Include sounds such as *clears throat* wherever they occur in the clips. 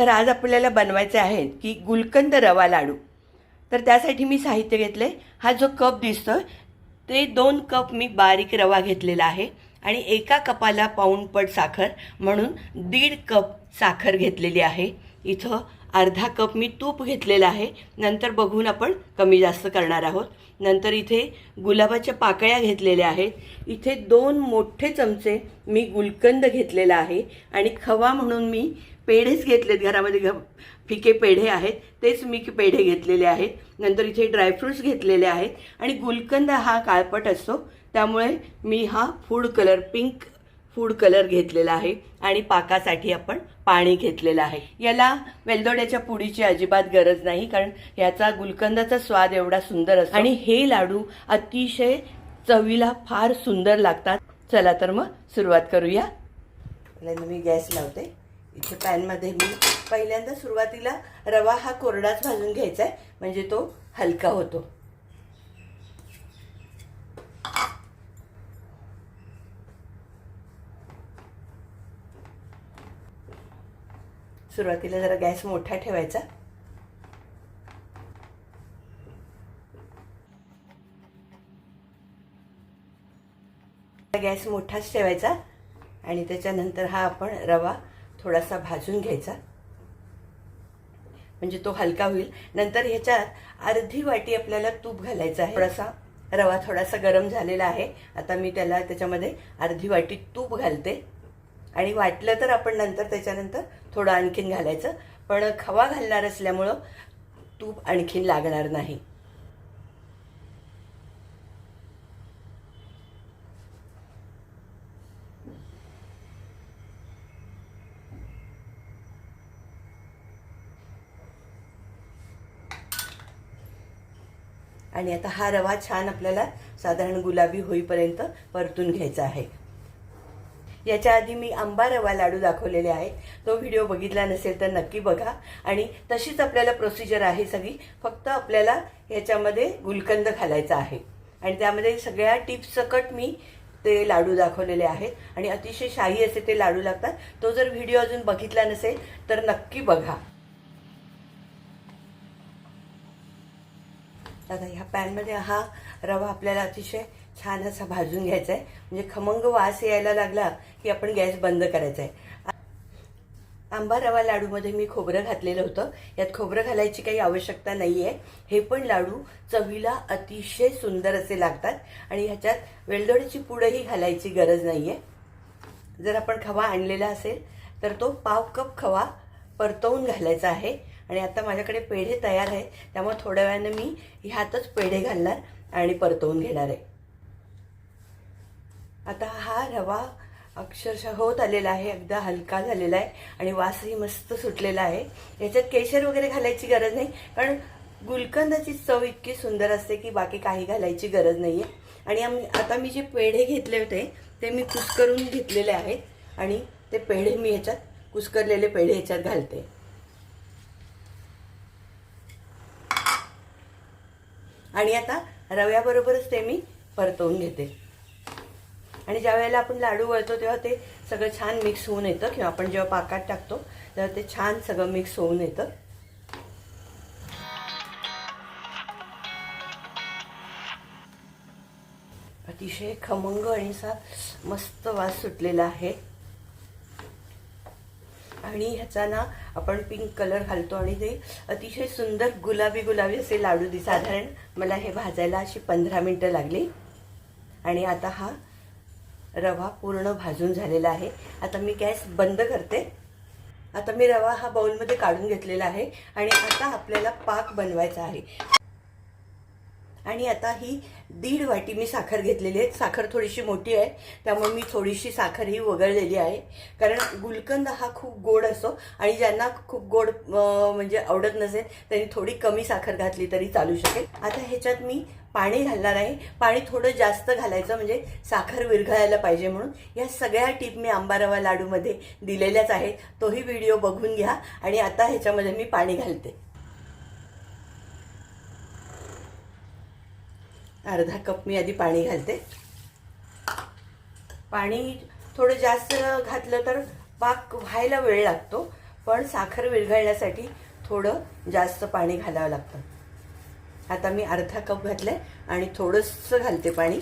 तर आज आपल्याला बनवायचे आहेत की गुलकंद रवा लाडू. तर त्यासाठी मी साहित्य घेतले हा जो कप दिसतो ते दोन कप मी बारीक रवा घेतलेला आहे आणि एका कपाला पाऊणपट साखर म्हणून दीड कप साखर घेतलेली आहे. इथं अर्धा कप मी तूप घेतलेलं आहे. नंतर बघून आपण कमी जास्त करणार आहोत. नंतर इथे गुलाबाच्या पाकळ्या घेतलेल्या आहेत. इथे दोन मोठे चमचे मी गुलकंद घेतलेला आहे आणि खवा म्हणून मी पेढेच घेतलेत घरामध्ये. घ फिके पेढे आहेत. तेच मी पेढे घेतलेले आहेत. नंतर इथे ड्रायफ्रुट्स घेतलेले आहेत. आणि गुलकंद हा काळपट असतो. त्यामुळे मी हा food colour pink food colour घेतलेला आहे. आणि पाकासाठी आपण पाणी घेतलेलं आहे. याला वेलदोड्याच्या पुडीची अजिबात गरज नाही कारण याचा गुलकंदाचा स्वाद एवढा सुंदर असतो. आणि हे लाडू अतिशय चवीला फार सुंदर लागतात. चला तर मग सुरुवात करूया. मी गॅस लावते. इथे पॅनमध्ये मी पहिल्यांदा सुरुवातीला रवा हा कोरडाच भाजून घ्यायचा आहे. म्हणजे तो हलका होतो. सुरुवातीला जरा गॅस मोठा ठेवायचा. गॅस मोठाच ठेवायचा आणि त्याच्यानंतर हा आपण रवा थोडासा भाजून घ्यायचा. म्हणजे तो हलका होईल. नंतर ह्याच्यात अर्धी वाटी आपल्याला तूप घालायचं आहे. थोडासा रवा थोडासा गरम झालेला आहे. आता मी त्याला त्याच्यामध्ये अर्धी वाटी तूप घालते. आणि वाटलं तर आपण नंतर त्याच्यानंतर थोडं आणखीन घालायचं. पण खवा घालणार असल्यामुळं तूप आणखीन लागणार नाही. आणि आता हा रवा छान आपल्याला साधारण गुलाबी होईपर्यंत परतून घ्यायचा आहे. याच्या आधी मी आंबा रवा लाडू दाखवलेले आहेत. तो व्हिडिओ बघितला नसेल तर नक्की बघा. आणि तशीच आपल्याला प्रोसिजर आहे सगळी. फक्त आपल्याला याच्यामध्ये गुलकंद घालायचा आहे. आणि त्यामध्ये सगळ्या टिप्स सकट मी ते लाडू दाखवलेले आहेत. आणि अतिशय शाही असे ते लाडू लागतात. तो जर व्हिडिओ अजून बघितला नसेल तर नक्की बघा. आता ह्या पॅनमध्ये हा रवा आपल्याला अतिशय छान असा भाजून घ्यायचा आहे. म्हणजे खमंग वास यायला लागला की आपण गॅस बंद करायचा आहे. आंबा रवा लाडूमध्ये मी खोबरं घातलेलं होतं. यात खोबरं घालायची काही आवश्यकता नाही आहे हे पण लाडू चवीला अतिशय सुंदर असे लागतात आणि ह्याच्यात वेलदोडीची पुडंही घालायची गरज नाही आहे जर आपण खवा आणलेला असेल तर तो पाव कप खवा परतवून घालायचा आहे. आणि आता माझ्याकडे पेढे तयार आहे त्यामुळे थोड्या वेळानं मी ह्यातच पेढे घालणार आणि परतवून घेणार आहे. आता हा रवा अक्षरशः होत आलेला आहे अगदा हलका झालेला आहे आणि वासही मस्त सुटलेला आहे. याच्यात केशर वगैरे घालायची गरज नाही कारण गुलकंदाची चव इतकी सुंदर असते की बाकी काही घालायची गरज नाही आहे आणि आम्ही आता मी जे पेढे घेतले होते ते मी कुस्करून घेतलेले आहेत आणि ते पेढे मी ह्याच्यात कुस्करलेले पेढे ह्याच्यात घालते. आणि आता रव्याबरोबरच ते मी परतवून घेते. आणि ज्या वेळेला आपण लाडू वळतो तेव्हा ते सगळं छान मिक्स होऊन येतं किंवा आपण जेव्हा पाकात टाकतो तेव्हा ते छान सगळं मिक्स होऊन येतं. अतिशय खमंग आणि असा मस्त वास सुटलेला आहे. आणि ह्याचा ना आपण पिंक कलर घालतो आणि ते अतिशय सुंदर गुलाबी गुलाबी असे लाडू दिस साधारण मला हे भाजायला अशी पंधरा मिनटं लागली. आणि आता हा रवा पूर्ण भाजून झालेला आहे. आता मी गॅस बंद करते. आता मी रवा हा बाउलमध्ये काढून घेतलेला आहे. आणि आता आपल्याला पाक बनवायचा आहे. आणि आता ही दीड वाटी मी साखर घेतलेली आहे. साखर थोडीशी मोठी आहे. त्यामुळे मी थोडीशी साखर ही वगळलेली आहे. कारण गुलकंद हा खूप गोड असतो आणि ज्यांना खूप गोड म्हणजे आवडत नसेल त्यांनी थोडी कमी साखर घातली तरी चालू शकेल. आता ह्याच्यात मी पाणी घालणार आहे. पाणी थोडं जास्त घालायचं म्हणजे साखर विरघळायला पाहिजे म्हणून. या सगळ्या टीप मी आंबारवा लाडूमध्ये दिलेल्याच आहेत. तोही व्हिडिओ बघून घ्या आणि आता ह्याच्यामध्ये मी पाणी घालते. अर्धा कप मी आधी पाणी घालते. पाणी थोडं जास्त घातलं तर पाक व्हायला वेळ लागतो पण साखर विरघळण्यासाठी थोडं जास्त पाणी घालावं लागतं. आता मी अर्धा कप घातलं आहे आणि थोडंसं घालते पाणी.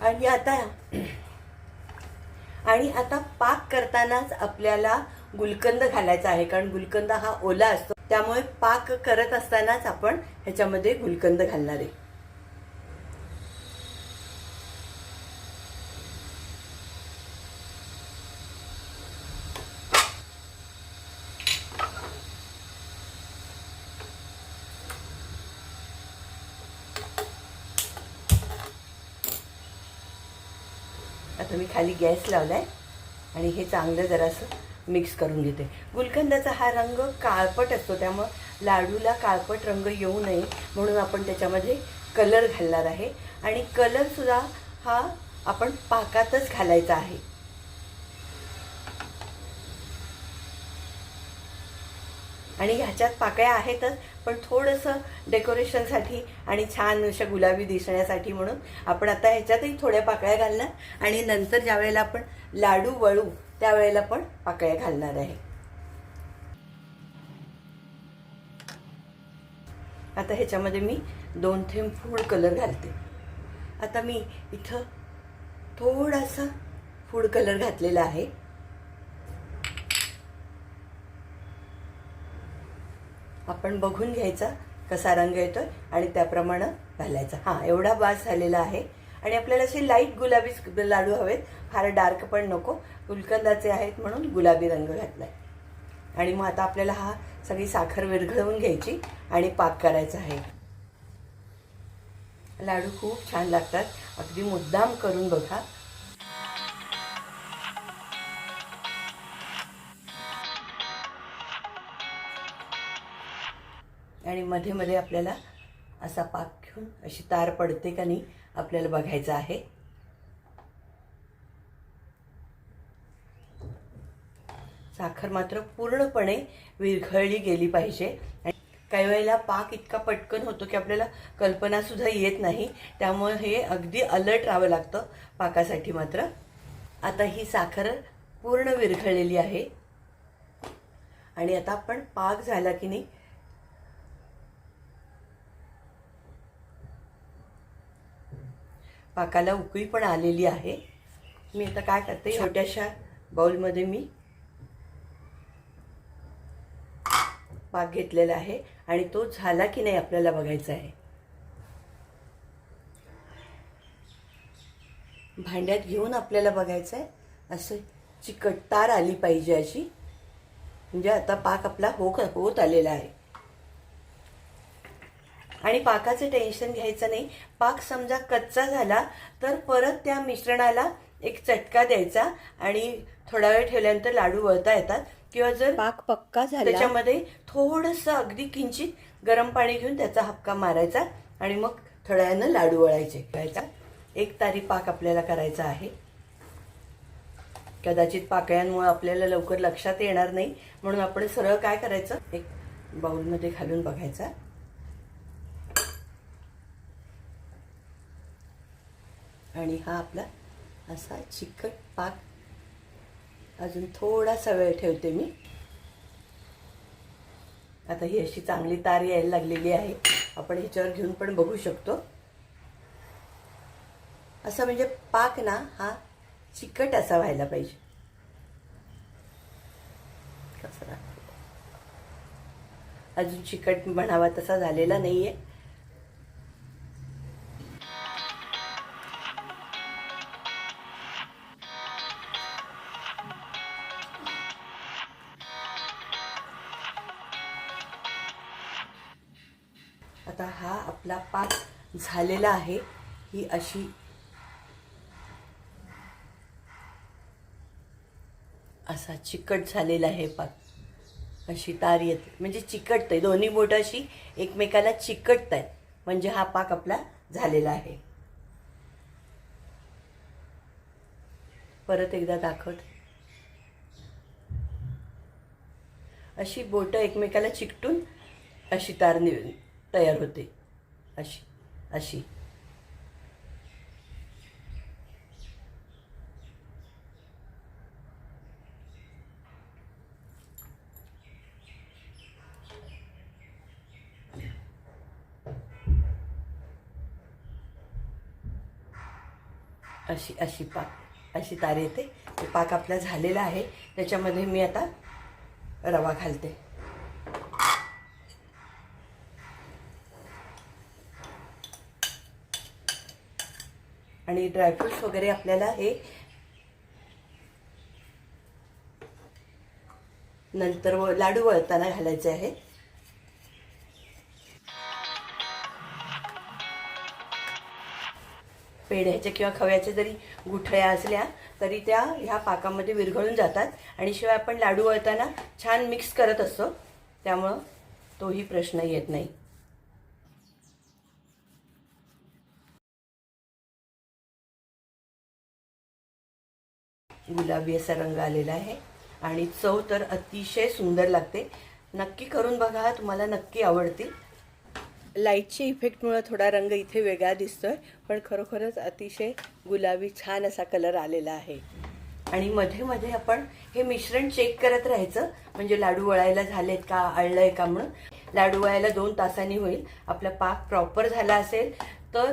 आणि आता *clears throat* आणि आता पाक करतानाच आपल्याला गुलकंद घालायचा आहे कारण गुलकंद हा ओला असतो. त्यामुळे पाक करत असतानाच आपण ह्याच्यामध्ये गुलकंद घालणार आहे. आता मी खाली गॅस लावलाय आणि हे चांगलं जरासं मिक्स करून घेते. गुलकंदाचा हा रंग काळपट असतो त्यामुळं लाडूला काळपट रंग येऊ नये म्हणून आपण त्याच्यामध्ये कलर घालणार आहे. आणि कलरसुद्धा हा आपण पाकातच घालायचा आहे. आणि ह्याच्यात पाकळ्या आहेतच पण थोडंसं डेकोरेशनसाठी आणि छान अशा गुलाबी दिसण्यासाठी म्हणून आपण आता ह्याच्यातही थोड्या पाकळ्या घालणार आणि नंतर ज्या वेळेला आपण लाडू वळू त्यावेळेला पण पाकळ्या घालणार आहे. आता ह्याच्यामध्ये मी दोन थेंब फूड कलर घालते. आता मी इथं थोडासा फूड कलर घातलेला आहे. आपण बघून घ्यायचा कसा रंग येतोय आणि त्याप्रमाणे घालायचा. हां एवढा बास झालेला आहे. आणि आपल्याला असे लाइट गुलाबी लाडू हवेत. फार डार्क पण नको. गुलकंदाचे आहेत म्हणून गुलाबी रंग घातलाय. आणि मग आता आपल्याला हा सगळी साखर विरघळवून घ्यायची आणि पाक करायचा आहे. लाडू खूप छान लागतात. अगदी मुद्दाम करून बघा. आणि मध्ये मध्ये आपल्याला असा पाक घेऊन अशी तार पडते का नाही आपल्याला बघायचं आहे. साखर मात्र पूर्णपणे विरघळली गेली पाहिजे. आणि काही वेळेला पाक इतका पटकन होतो की आपल्याला कल्पनासुद्धा येत नाही. त्यामुळे हे अगदी अलर्ट राहावं लागतं पाकासाठी मात्र. आता ही साखर पूर्ण विरघळलेली आहे. आणि आता आपण पाक झाला की नाही पाकाला उकळी पण आलेली आहे. मी आता काय करते छोट्याशा बाउलमध्ये मी पाक घेतलेला आहे आणि तो झाला की नाही आपल्याला बघायचा आहे. भांड्यात घेऊन आपल्याला बघायचं आहे. असं चिकटतार आली पाहिजे अशी. म्हणजे आता पाक आपला हो होत आलेला आहे. आणि पाकाचं टेन्शन घ्यायचं नाही. पाक समजा कच्चा झाला तर परत त्या मिश्रणाला एक चटका द्यायचा आणि थोडा वेळ ठेवल्यानंतर लाडू वळता येतात. किंवा जर पाक पक्का झाला त्याच्यामध्ये थोडंसं अगदी किंचित गरम पाणी घेऊन त्याचा हक्का मारायचा आणि मग थोड्या वेळानं लाडू वळायचे. करायचा एक तारी पाक आपल्याला करायचा आहे. कदाचित पाकळ्यांमुळे आपल्याला लवकर लक्षात येणार नाही. म्हणून आपण सरळ काय करायचं? एक बाउलमध्ये घालून बघायचा. आणि हा आपला असा चिकट पाक. अजून थोडासा वेळ ठेवते मी. आता ही अशी चांगली तार यायला लागलेली आहे. आपण ह्याच्यावर घेऊन पण बघू शकतो. असं म्हणजे पाक ना हा चिकट असा व्हायला पाहिजे. अजून चिकट म्हणावा तसा झालेला नाही आहे झालेला आहे ही अशी असा चिकट झालेला आहे पाक. अशी तार येते. म्हणजे चिकटतंय. दोन्ही बोट अशी एकमेकाला चिकटत आहेत म्हणजे हा पाक आपला झालेला आहे. परत एकदा दाखवत. अशी बोटं एकमेकाला चिकटून अशी तार नि तयार होते. अशी. अशी. अशी अशी पाक अशी तारी येते. पाक आपला झालेला आहे. त्याच्यामध्ये मी आता रवा घालते. आणि ड्रायफ्रुट्स वगैरे आपल्याला हे नंतर व- लाडू वळताना घालायचे आहे. पेढ्याच्या किंवा खव्याच्या जरी गुठळ्या असल्या तरी त्या ह्या पाकामध्ये विरघळून जातात. आणि शिवाय आपण लाडू वळताना छान मिक्स करत असतो. त्यामुळं तोही प्रश्न येत नाही. गुलाबी असा रंग आलेला आहे. आणि चव तर अतिशय सुंदर लागते. नक्की करून बघा तुम्हाला नक्की आवडतील. लाईटच्या इफेक्टमुळं थोडा रंग इथे वेगळा दिसतोय पण खरोखरच अतिशय गुलाबी छान असा कलर आलेला आहे. आणि मध्ये मध्ये आपण हे मिश्रण चेक करत राहायचं. म्हणजे लाडू वळायला झालेत का आळलंय का म्हणून. लाडू वळायला दोन तासांनी होईल. आपला पाक प्रॉपर झाला असेल तर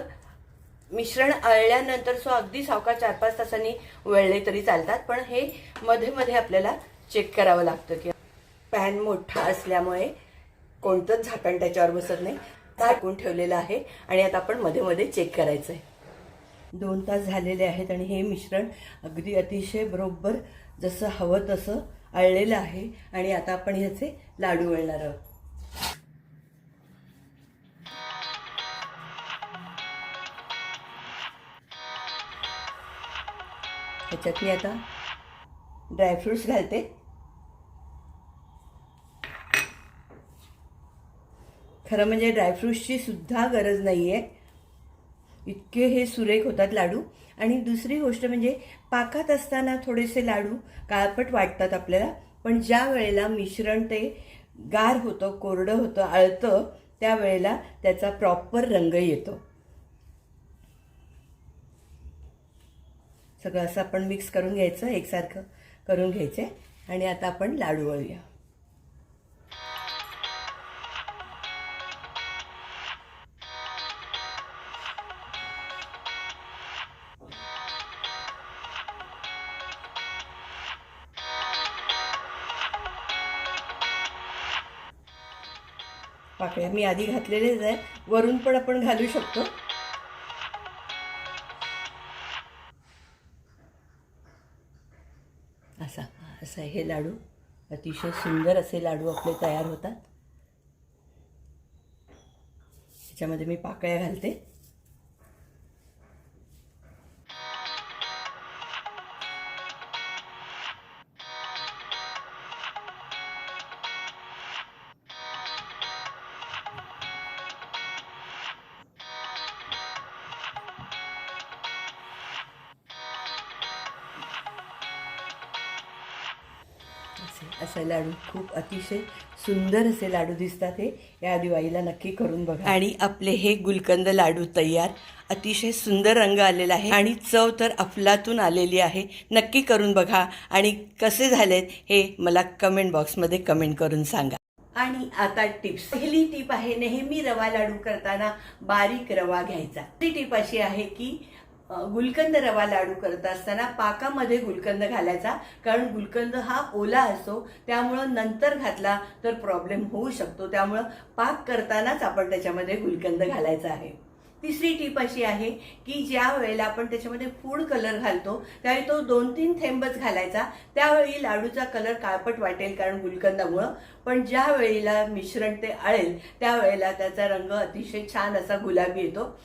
मिश्रण आळल्यानंतर सो अगदी सावकाळ चार पाच तासांनी वळले तरी चालतात पण हे मध्ये मध्ये आपल्याला चेक करावं लागतं की पॅन मोठा असल्यामुळे कोणतंच झाकण त्याच्यावर बसत नाही. झाकून ठेवलेलं आहे आणि आता आपण मध्ये मध्ये चेक करायचं आहे दोन तास झालेले आहेत आणि हे मिश्रण अगदी अतिशय बरोबर जसं हवं तसं आळलेलं आहे आणि आता आपण ह्याचे लाडू वळणार आहोत. ह्याच्यात मी आता ड्रायफ्रूट्स घालते. खरं म्हणजे ड्रायफ्रूट्सची सुद्धा गरज नाही आहे इतके हे सुरेख होतात लाडू. आणि दुसरी गोष्ट म्हणजे पाकात असताना थोडेसे लाडू काळपट वाटतात आपल्याला. पण ज्या वेळेला मिश्रण ते गार होतं कोरडं होतं आळतं त्यावेळेला त्याचा प्रॉपर रंग येतो. सगळं असं आपण मिक्स करून घ्यायचं एकसारखं करून घ्यायचे. आणि आता आपण लाडू वळूया. पाकळ्या मी आधी घातलेलेच आहे. वरून पण आपण घालू शकतो. असा हे लाडू. अतिशय सुंदर असे लाडू आपले तयार होतात. त्याच्यामध्ये मी पाकळ्या घालते. असे असे लाडू खूप अतिशय सुंदर असे लाडू दिसतात हे. या दिवाळीला नक्की करून बघा. आणि आपले हे गुलकंद लाडू तयार अतिशय सुंदर रंग आलेला आहे आणि चव तर अफलातून आलेली आहे. नक्की करून बघा. आणि कसे झालेत हे मला कमेंट बॉक्समध्ये कमेंट करून सांगा. आणि आता टिप्स. पहिली टीप आहे नेहमी रवा लाडू करताना बारीक रवा घ्यायचा. ती टीप अशी आहे की गुलकंद रवा लाडू करत असताना पाकामध्ये गुलकंद घालायचा. कारण गुलकंद हा ओला असतो त्यामुळं नंतर घातला तर प्रॉब्लेम होऊ शकतो. त्यामुळं पाक करतानाच आपण त्याच्यामध्ये गुलकंद घालायचा आहे. तिसरी टीप अशी आहे की ज्या वेळेला आपण त्याच्यामध्ये फूड कलर घालतो त्यावेळी तो दोन तीन थेंबच घालायचा. त्यावेळी लाडूचा कलर काळपट वाटेल कारण गुलकंदामुळं. पण ज्या वेळेला मिश्रण ते आळेल त्यावेळेला त्याचा रंग अतिशय छान असा गुलाबी येतो.